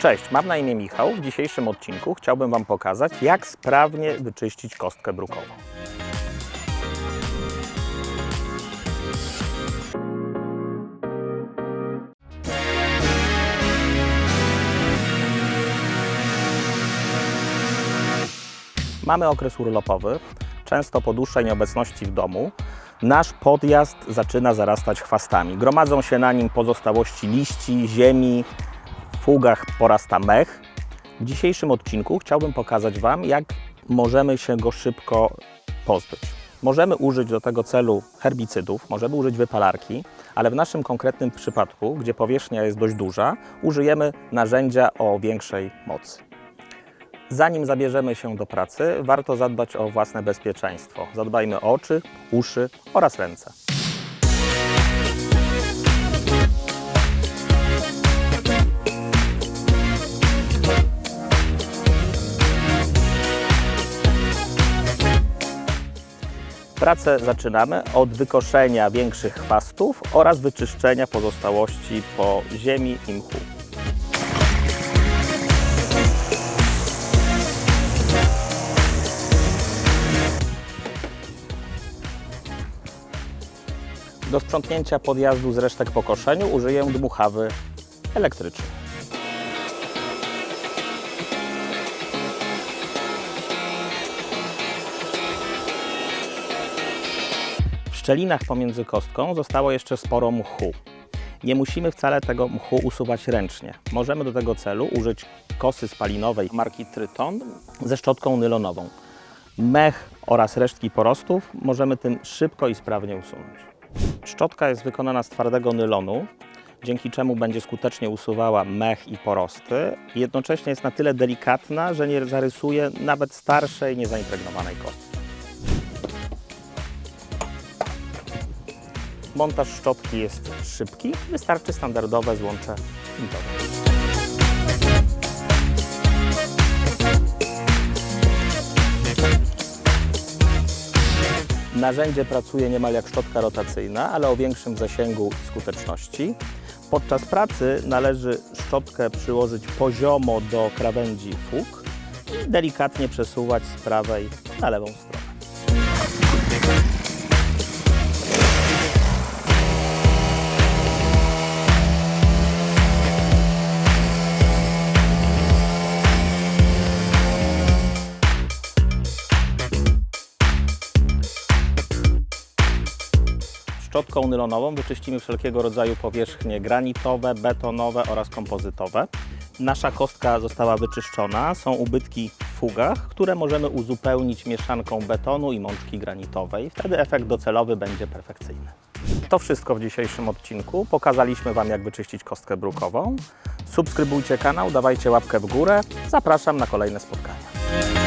Cześć, mam na imię Michał. W dzisiejszym odcinku chciałbym Wam pokazać, jak sprawnie wyczyścić kostkę brukową. Mamy okres urlopowy. Często po dłuższej nieobecności w domu nasz podjazd zaczyna zarastać chwastami. Gromadzą się na nim pozostałości liści, ziemi, fugach porasta mech. W dzisiejszym odcinku chciałbym pokazać Wam, jak możemy się go szybko pozbyć. Możemy użyć do tego celu herbicydów, możemy użyć wypalarki, ale w naszym konkretnym przypadku, gdzie powierzchnia jest dość duża, użyjemy narzędzia o większej mocy. Zanim zabierzemy się do pracy, warto zadbać o własne bezpieczeństwo. Zadbajmy o oczy, uszy oraz ręce. Pracę zaczynamy od wykoszenia większych chwastów oraz wyczyszczenia pozostałości po ziemi i mchu. Do sprzątnięcia podjazdu z resztek po koszeniu użyję dmuchawy elektrycznej. Szczelinach pomiędzy kostką zostało jeszcze sporo mchu. Nie musimy wcale tego mchu usuwać ręcznie. Możemy do tego celu użyć kosy spalinowej marki Tryton ze szczotką nylonową. Mech oraz resztki porostów możemy tym szybko i sprawnie usunąć. Szczotka jest wykonana z twardego nylonu, dzięki czemu będzie skutecznie usuwała mech i porosty. Jednocześnie jest na tyle delikatna, że nie zarysuje nawet starszej, niezaimpregnowanej kostki. Montaż szczotki jest szybki, wystarczy standardowe złącze pintowe. Narzędzie pracuje niemal jak szczotka rotacyjna, ale o większym zasięgu skuteczności. Podczas pracy należy szczotkę przyłożyć poziomo do krawędzi fug i delikatnie przesuwać z prawej na lewą stronę. Szczotką nylonową wyczyścimy wszelkiego rodzaju powierzchnie granitowe, betonowe oraz kompozytowe. Nasza kostka została wyczyszczona, są ubytki w fugach, które możemy uzupełnić mieszanką betonu i mączki granitowej. Wtedy efekt docelowy będzie perfekcyjny. To wszystko w dzisiejszym odcinku. Pokazaliśmy Wam, jak wyczyścić kostkę brukową. Subskrybujcie kanał, dawajcie łapkę w górę. Zapraszam na kolejne spotkania.